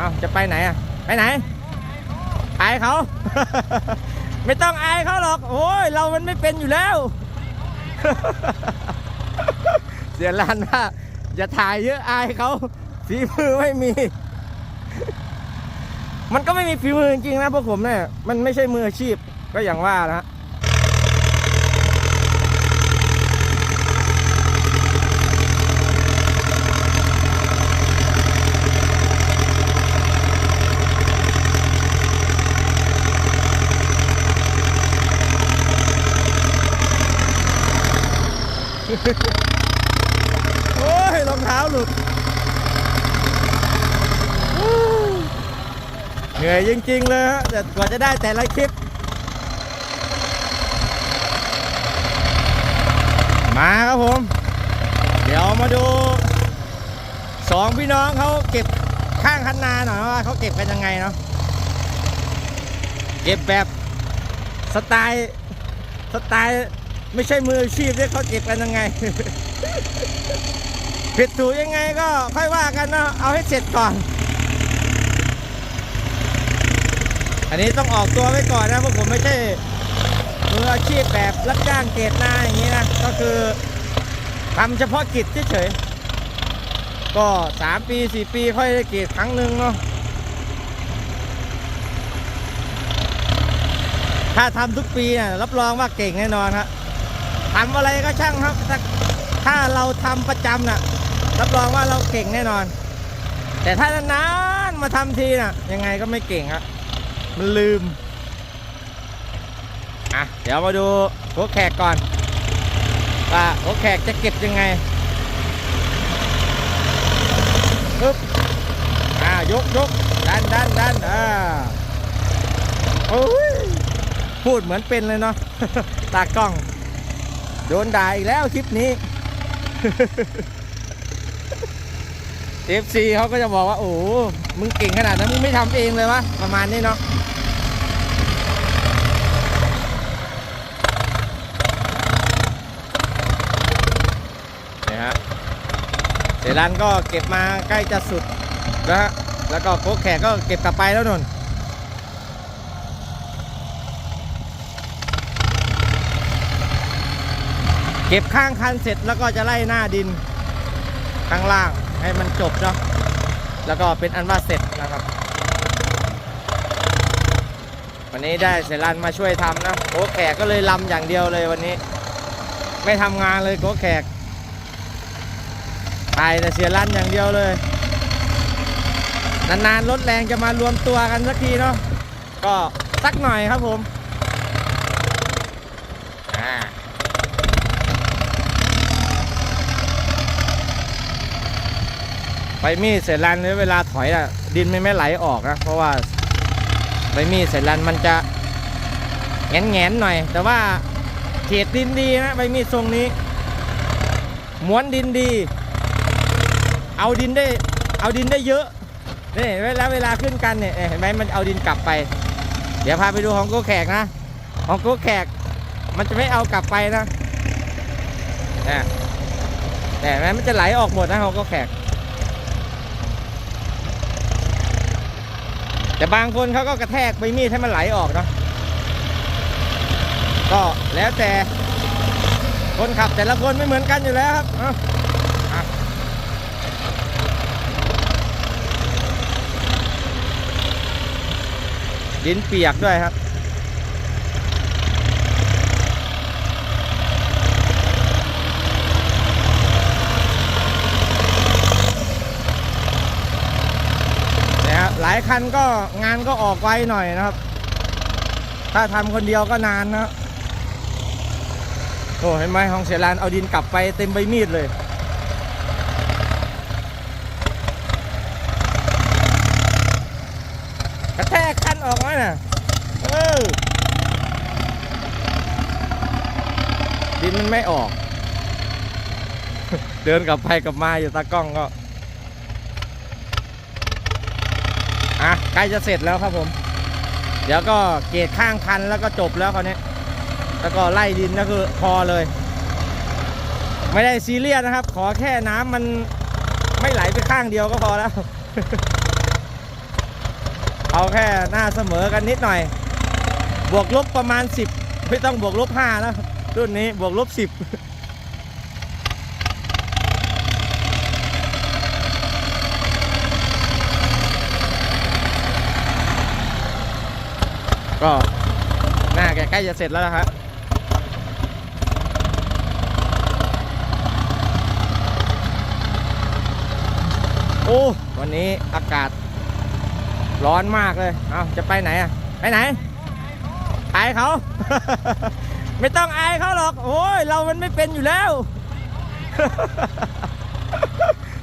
เอาจะไปไหนอะ ไปไหนอายเขา ไม่ต้องอายเขาหรอก โอ้ย เรามันไม่เป็นอยู่แล้ว เสียลานว่าอย่าถ่ายเยอะอายเขาฝีมือไม่มี มันก็ไม่มีฝีมือจริงๆนะพวกผมเนี่ย มันไม่ใช่มืออาชีพก็อย่างว่านะ โอ้ยรองเท้าหลุดเหนื่อยจริง ๆ เลยฮะแต่กว่าจะได้แต่ละคลิป มาครับผม เดี๋ยวมาดูสองพี่น้องเขาเก็บข้างคันนาหน่อยว่าเขาเก็บกันยังไงเนาะเก็บแบบสไตล์สไตล์ ไม่ใช่มืออาชีพเนี่ยเขาเก็บกันยังไง ผิดถูกยังไงก็ค่อยว่ากันเนาะเอาให้เสร็จก่อน อันนี้ต้องออกตัวไว้ก่อนนะเพราะผมไม่ใช่มืออาชีพแบบรับจ้างเกตนาอย่างนี้นะ ก็คือทำเฉพาะกิจเฉยๆก็ 3 ปี 4 ปีค่อยได้เกตครั้งหนึ่งเนาะถ้าทำทุกปีน่ะรับรองว่าเก่งแน่นอนครับ ทำอะไรก็ช่างครับ ถ้าเราทำประจำน่ะ รับรองว่าเราเก่งแน่นอน แต่ถ้านานๆมาทำทีน่ะ ยังไงก็ไม่เก่งครับ มันลืม อะ เดี๋ยวมาดูหัวแขกก่อน ว่าหัวแขกจะเก็บยังไงปึ๊บอ่ายกยกดันดันดันอ่าโอ้ยพูดเหมือนเป็นเลยเนาะตากล้อง โดนด่าอีกแล้วคลิปนี้เอฟซีเขาก็จะบอกว่า โอ้มึงเก่งขนาดนั้นมึงไม่ทำเองเลยวะ ประมาณนี้เนาะนี่ฮะเสรันก็เก็บมาใกล้จะสุดนะฮะ แล้วก็โค้กแขกก็เก็บกลับไปแล้วนน เก็บข้างคันเสร็จแล้วก็จะไล่หน้าดินข้างล่างให้มันจบเนาะแล้วก็เป็นอันว่าเสร็จนะครับ วันนี้ได้เสรันมาช่วยทำนะโค้กแขกก็เลยลำอย่างเดียวเลยวันนี้ ไม่ทำงานเลยโค้กแขกไปแต่เสียรันอย่างเดียวเลย นานๆรถแรงจะมารวมตัวกันสักทีเนาะก็สักหน่อยครับผมอ่า ใบมีดเสร็จลันเนี่ยเวลาถอยอะดินมันไม่ไหลออกนะเพราะว่าใบมีดเสร็จลันมันจะแงนแงนๆหน่อย แต่ว่าเขตดินดีนะใบมีดทรงนี้ม้วนดินดี เอาดินได้เอาดินได้เยอะนี่แล้วเวลาขึ้นกันเนี่ยเห็นไหมมันเอาดินกลับไป เดี๋ยวพาไปดูของโกแขกนะของโกแขก มันจะไม่เอากลับไปนะเนี่ยแต่เห็นไหมมันจะไหลออกหมดนะของโกแขก แต่บางคนเขาก็กระแทกใบมีดให้มันไหลออกเนาะก็แล้วแต่คนขับแต่ละคนไม่เหมือนกันอยู่แล้วครับอะดินเปียกด้วยครับ นะฮะหลายคันก็งานก็ออกไวหน่อยนะครับ ถ้าทำคนเดียวก็นานนะโอ้เห็นไหมของเสียรานเอาดินกลับไปเต็มใบมีดเลยกระแทกคันออกมาน่ะเออดินมันไม่ออก เดินกลับไปกลับมาอยู่ตากล้องก็ อะใกล้จะเสร็จแล้วครับผม เดี๋ยวก็เกตข้างคันแล้วก็จบแล้วคราวนี้แล้วก็ไล่ดินก็คือพอเลย ไม่ได้ซีเรียสนะครับ ขอแค่น้ำมันไม่ไหลไปข้างเดียวก็พอแล้ว เอาแค่หน้าเสมอกันนิดหน่อย บวกลบประมาณ 10 ไม่ต้องบวกลบ5แล้วรุ่นนี้บวกลบ10 ก็หน้าแกใกล้จะเสร็จแล้วนะครับโอ้วันนี้อากาศร้อนมากเลย เอาจะไปไหนอะไปไหน อายเขา ไม่ต้องอายเขาหรอก โอ้ย เรามันไม่เป็นอยู่แล้ว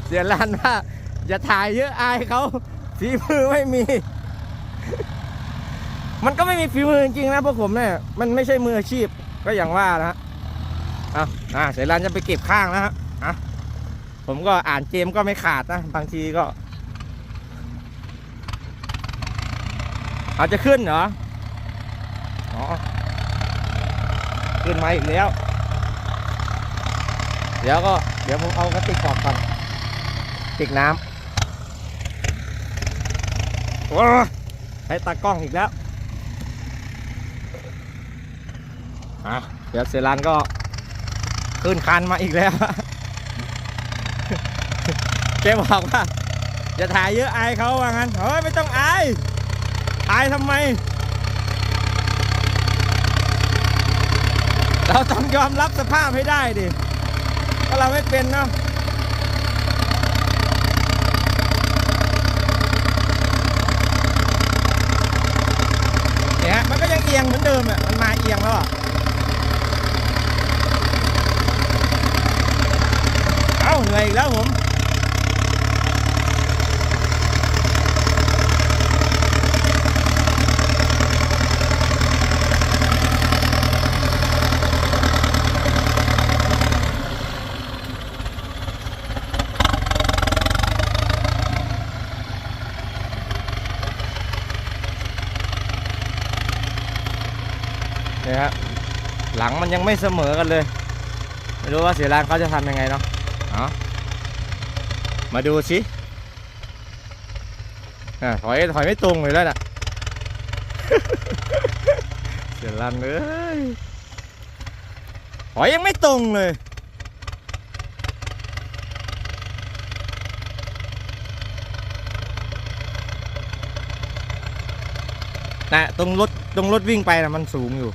เสียรันว่าอย่าถ่ายเยอะอายเขาฝีมือไม่มี มันก็ไม่มีฝีมือจริงๆนะพวกผมเนี่ยมันไม่ใช่มืออาชีพก็อย่างว่านะฮะเอาอ่าเสียรันจะไปเก็บข้างแล้วฮะอะผมก็อ่านเกมก็ไม่ขาดนะบางทีก็ อาจจะขึ้นเหรออ๋อขึ้นมาอีกแล้ว เดี๋ยวก็เดี๋ยวผมเอากระติกออกก่อนติกน้ำโอ้ใช้ตากล้องอีกแล้ว อะเดี๋ยวเซรันก็ขึ้นคันมาอีกแล้วเจ๊บอกว่าอย่าถ่ายเยอะอายเขาว่างั้นเฮ้ยไม่ต้องอายอายทำไม เราต้องยอมรับสภาพให้ได้ดิเพราะเราไม่เป็นเนาะเนี่ยมันก็ยังเอียงเหมือนเดิมอะมันมาเอียงแล้วอะ เอ้าเหนื่อยอีกแล้วผมเนี่ยฮะหลังมันยังไม่เสมอกันเลย ไม่รู้ว่าเสียรานเขาจะทำยังไงเนาะเอา มาดูสิอะถอยถอยไม่ตรงเลยแล้วน่ะ เสียรานเอ้ยถอยยังไม่ตรงเลยนะตรงรถตรงรถวิ่งไปนะมันสูงอยู่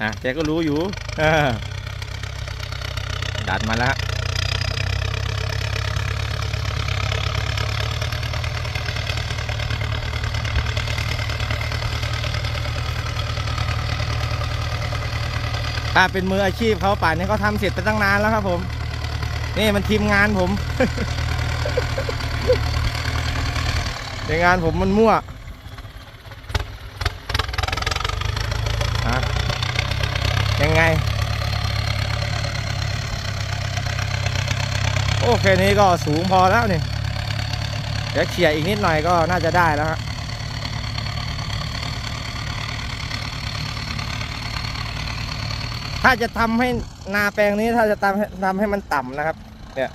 อะแกก็รู้อยู่อดันมาแล้วถ้าเป็นมืออาชีพเขาป่านนี้เขาทำเสร็จไปตั้งนานแล้วครับผม นี่มันทีมงานผมในงานผมมันมั่วอะ ยังไง โอ้แค่นี้ก็สูงพอแล้วนี่เดี๋ยวเขี่ยอีกนิดหน่อยก็น่าจะได้แล้วฮะถ้าจะทำให้นาแปลงนี้ถ้าจะทำให้ทำให้มันต่ำนะครับ เนี่ย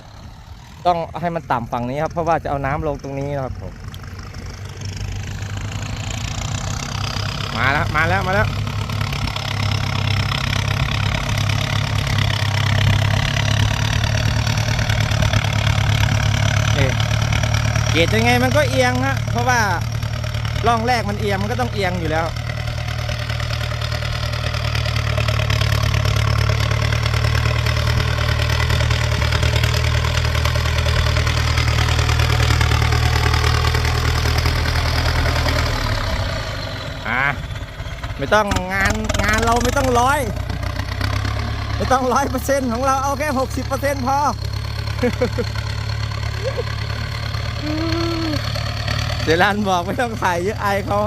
ต้องให้มันต่ำฝั่งนี้ครับ เพราะว่าจะเอาน้ำลงตรงนี้นะครับผมมาแล้วมาแล้วมาแล้ว นี่ เกตยังไงมันก็เอียงฮะเพราะว่าร่องแรกมันเอียงมันก็ต้องเอียงอยู่แล้วอ่าไม่ต้องงานงานเราไม่ต้องร้อยไม่ต้องร้อยเปอร์เซ็นต์ของเราเอาแค่หกสิบเปอร์เซ็นต์พอ เดี๋ยวรันบอกไม่ต้องถ่ายเยอะไอเขา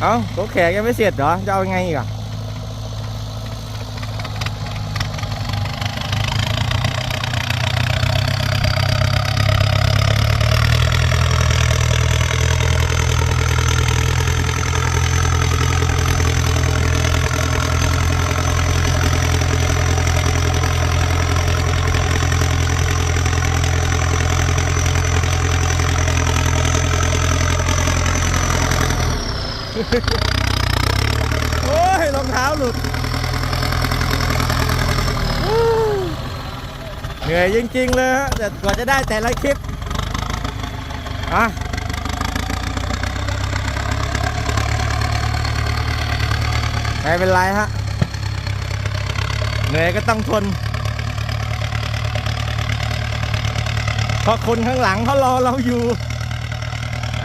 เอ้าตัวแขกยังไม่เสร็จเหรอ จะเอาไงอีกอะ โอ้ยรอง เท้าหลุดเหนื่อยจริงๆเลยฮะแต่กว่าจะได้แต่ละคลิปอะไม่เป็นไรฮะ เหนื่อยก็ต้องทน เพราะคนข้างหลังเขารอเราอยู่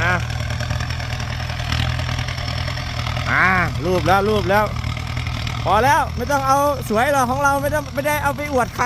อะ อ่ารูปแล้วรูปแล้ว พอแล้วไม่ต้องเอาสวยหรอกของเราไม่ต้องไม่ได้เอาไปอวดใคร